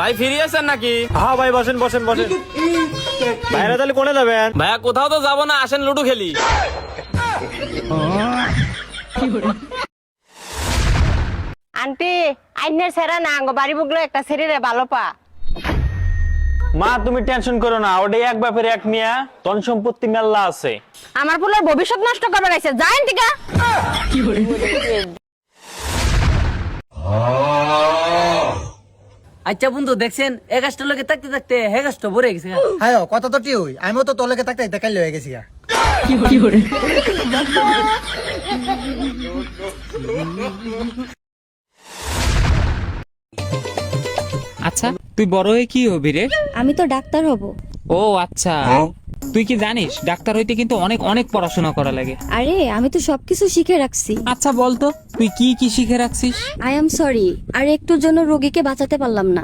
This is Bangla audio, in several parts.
ভাই ফিরে আছেন নাকি? হ্যাঁ ভাই বসেন বসেন বসেন। বাইরে তাহলে কোনে যাবেন? ভাইয়া কোথাও তো যাব না আসেন লুডু খেলি। আন্টি আইনের সেরা না আঙ্গ বাড়ি বুগলো একটা শরীরে ভালো পা। মা তুমি টেনশন করো না ওটাই এক ব্যাপারে এক মিয়া ধন সম্পত্তি মেল্লা আছে। আমার ফুলের ভবিষ্যৎ নষ্ট করবে গেছে যাইন টিকা আচ্ছা বন্ধু দেখছেন এ গাছটা লোকে থাকতে থাকতে হে গাছটা ভরে গেছে হ্যাঁ কথা তো টি হই আমিও তো তোলেকে থাকতে দেখাই লয়ে গেছি গা। আচ্ছা। তুই বড় হয়ে কি হবি রে? আমি তো ডাক্তার হব। ও আচ্ছা। তুই কি জানিস ডাক্তার হইতে কিন্তু অনেক অনেক পড়াশোনা করা লাগে। আরে আমি তো সবকিছু শিখে রাখছি। আচ্ছা বলতো তুই কি কি শিখে রাখছিস? আই এম সরি আর একটুর জন্য রোগীকে বাঁচাতে পারলাম না।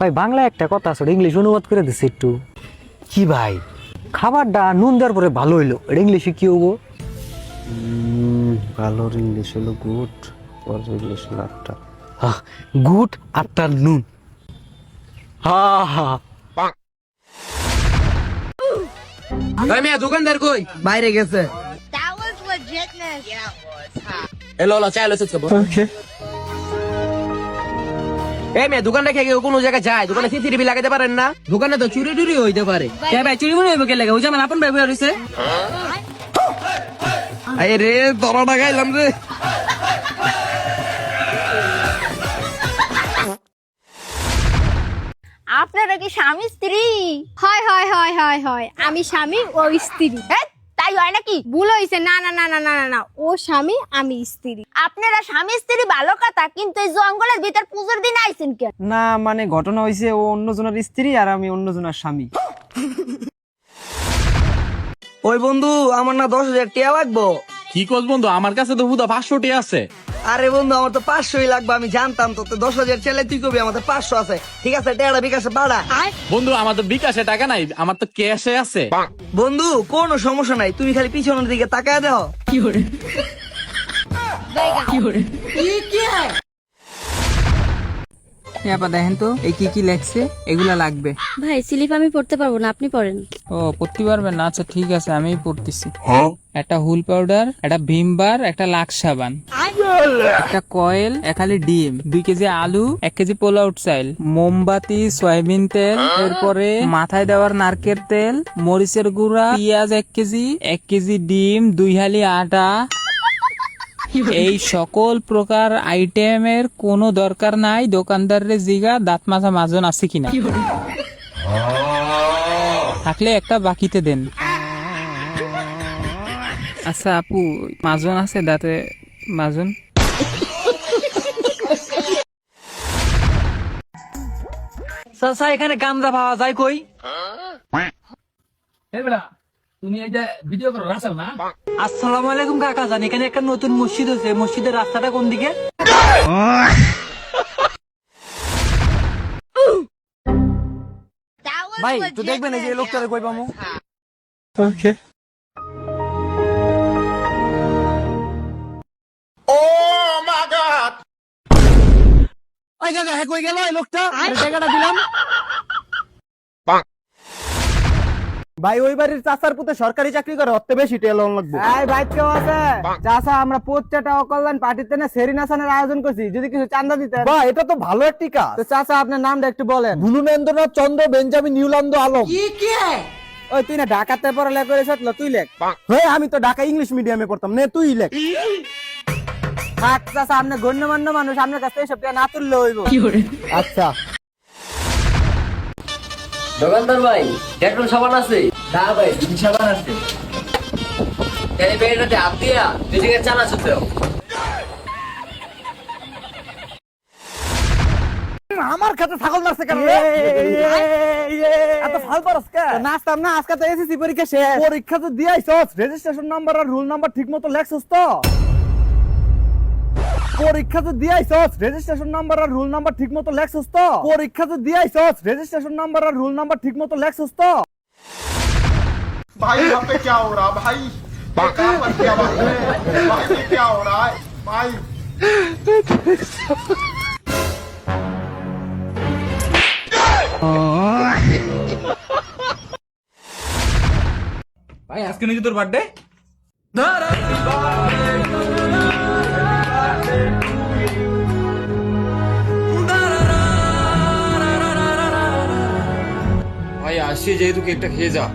ভাই বাংলা একটা কথা আছে ইংলিশ অনুবাদ করে দিছে একটু। কি ভাই খাবারটা নুন দেওয়ার পরে ভালো হইল এটা ইংলিশে কি হব ভালোর ইংলিশ হলো গুড ওর ইংলিশ হলো আটটা। গুড আটটা নুন। হা হা। দোকানদার কই? বাইরে গেছে। মেয়ে দোকান রেখে কোনো জায়গায় যায়? দোকানে সিসিটিভি লাগাতে পারেন না? দোকানে তো চুরি টুরি হইতে পারে। কে ভাই চুরি মনে হইবে কে লাগে? ওই যেমন আপন ভাই রইছে। আরে রে দরাটা গাইলাম রে। আপনারা কি স্বামী স্ত্রী? হয় হয় হয় হয় হয়। আমি স্বামী ও স্ত্রী। হ্যাঁ তাই হয় নাকি? ভুল হয়েছে না না না না না না না। ও স্বামী আমি স্ত্রী। আপনারা স্বামী স্ত্রী ভালো কথা কিন্তু এই জঙ্গলের ভিতর পুজোর দিন আইছেন কেন? না মানে ঘটনা হইছে ও অন্যজনের স্ত্রী আর আমি অন্যজনের স্বামী। ওই বন্ধু আমার না দশ হাজার টিয়া লাগবো। কি বন্ধু? আমার কাছে তো হুদা পাঁচশোটি আছে। আরে বন্ধু আমার তো পাঁচশোই লাগবে আমি জানতাম তো। তো দশ হাজার ছেলে তুই কবি আমার তো পাঁচশো আছে। ঠিক আছে টেড়া বিকাশে বাড়া বন্ধু আমার তো বিকাশে টাকা নাই আমার তো ক্যাশে আছে। বন্ধু কোনো সমস্যা নাই তুমি খালি পিছনের দিকে তাকায় দাও দেখেন তো এই কি কি লেখছে এগুলা লাগবে। ভাই স্লিপ আমি পড়তে পারব না আপনি পড়েন। ও পড়তে পারবেন? না আচ্ছা ঠিক আছে আমিই পড়তেছি। একটা হুল পাউডার একটা ভীম বার একটা লাক্স সাবান। একটা কয়েল একালি ডিম দুই কেজি আলু এক কেজি পোলাউট চাইল। মোমবাতি সয়াবিন তেল এরপরে মাথায় দেওয়ার নারকেল তেল মরিচের গুঁড়া পেঁয়াজ এক কেজি এক কেজি ডিম দুই হালি আটা এই সকল প্রকার আইটেমের কোনো দরকার নাই। দোকানদারের জিগা দাঁত মাজা মাজন আছে কিনা? থাকলে একটা বাকিতে দেন। আচ্ছা আপু মাজন আছে দাঁতে মাজন? চাচা এখানে গান্দা পাওয়া যায় কই? আসসালামু আলাইকুম কাকা জান এখানে একটা নতুন মসজিদ আছে মসজিদের রাস্তাটা কোন দিকে? ভাই তো দেখবেন এই যে এই লোকটারে কই পামু? ওই কাকা হ্যাঁ কই গেল এই লোকটা? আরে টাকাটা দিলাম। ভাই ওই বাড়ির চাচার পুতে সরকারি চাকরি করে অত বেশি টেল লাগবে। এই ভাই কেউ আছে? চাচা আমরা প্রত্যেকটা অকল্যাণ পার্টিতে না সেরিনাসানের আয়োজন করছি। যদি কিছু চান্দা দিতেন। বা এটা তো ভালো একটি কাজ। তো চাচা আপনার নামটা একটু বলেন। বুলুনেন্দ্রনাথ চন্দ্র বেঞ্জামিন নিউলান্দ আলম। ওই তুই না ঢাকাতে পড়ালেখা করেছ তুই লেখ। হ্যাঁ আমি তো ঢাকা ইংলিশ মিডিয়ামে পড়তাম। নে তুই লেখ। আচ্ছা চাচা আপনি গণ্যমান্য মানুষ আপনার কাছে এসব না তুললে হইব। আচ্ছা। দোকানদার ভাই ডেটল সাবান আছে? না ভাই সাবান আছে তাহলে বেড়াতে হাত দিয়া দুই জায়গায় চানা চুপ আমার কাছে ছাগল নাচছে কেন এত ফাল পারস কে? নাচতাম না আজকে তো এসএসসি পরীক্ষা শেষ। পরীক্ষা তো দিয়াইছস রেজিস্ট্রেশন নাম্বার আর রুল নাম্বার ঠিক মতো লেখছস তো। পরীক্ষা তো দিয়াইছস রেজিস্ট্রেশন নাম্বার আর রুল নাম্বার ঠিক মতো লেখছস তো। পরীক্ষা তো দিয়াইছস রেজিস্ট্রেশন নাম্বার আর রুল নাম্বার ঠিক মতো লেখছস তো। भाई यहाँ पे क्या हो रहा भाई ये कहाँ पर क्या बात है भाई ये क्या हो रहा है भाई ভাই আজকে নাকি তোর বার্থডে ভাই আসছি যেহেতু কেকটা খেয়ে যা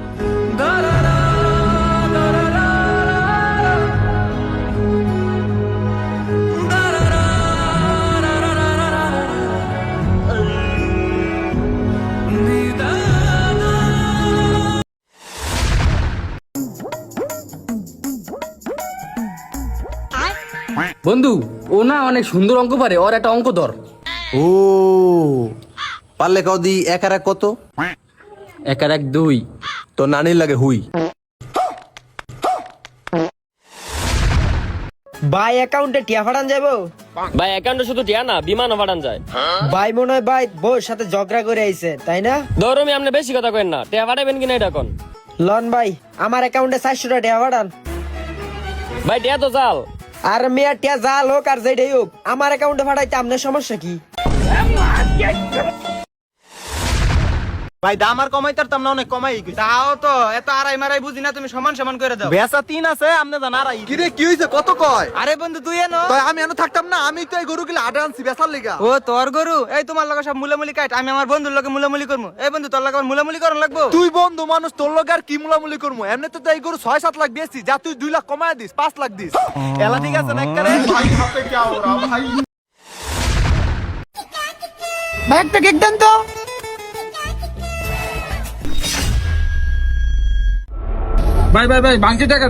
বন্ধু ও না অনেক সুন্দর অঙ্ক পারে ওর একটা অঙ্ক ধর। ও পারলে কদি এক আর এক কত? এক আর এক দুই। তো নানির লাগে হুই। ভাই অ্যাকাউন্টে টিয়া ফাটান যাব? ভাই অ্যাকাউন্টে শুধু টিয়া না বিমানও পাঠান যায়। ভাই মনে হয় ভাই বউর সাথে ঝগড়া করে আইছে তাই না? ধরমি আপনি বেশি কথা কেন না টিয়া পাঠাবেন কিনা এটা কোন? লন ভাই আমার অ্যাকাউন্টে চারশোটা টিয়া ফাটান। ভাই টিয়া তো চাল আর মেয়ের টিয়া জাল হোক আর যেটাই হোক আমার অ্যাকাউন্টে ফাটাইতে আপনার সমস্যা কি? ভাই দাম আর কমাইতে পারতাম না অনেক কমাই তাও তো এত আড়াই মারাই বুঝি না তুমি সমান সমান করে দাও। বেচা তিন আছে আপনি জান আড়াই। কি রে কি হইছে? কত কয়? আরে বন্ধু তুই এনো। তাই আমি এনে থাকতাম না আমি তো এই গরু গুলো আডা আনছি বেচার লিগা। ও তোর গরু? এই তোমার লগে সব মুলামুলি কাট আমি আমার বন্ধুর লগে মুলামুলি করব এই বন্ধু তোর লগে আমার মুলামুলি করন লাগবো? তুই বন্ধু মানুষ তোর লগে আর কি মুলামুলি করব এমনি তো এই গরু ছয় সাত লাখ বেচছি যা তুই দুই লাখ কমায় দিস পাঁচ লাখ দিস। এলা ঠিক আছে না একবারে ভাই একটা কেক দেন তো। ভাই ভাই ভাই বাংকি টাকা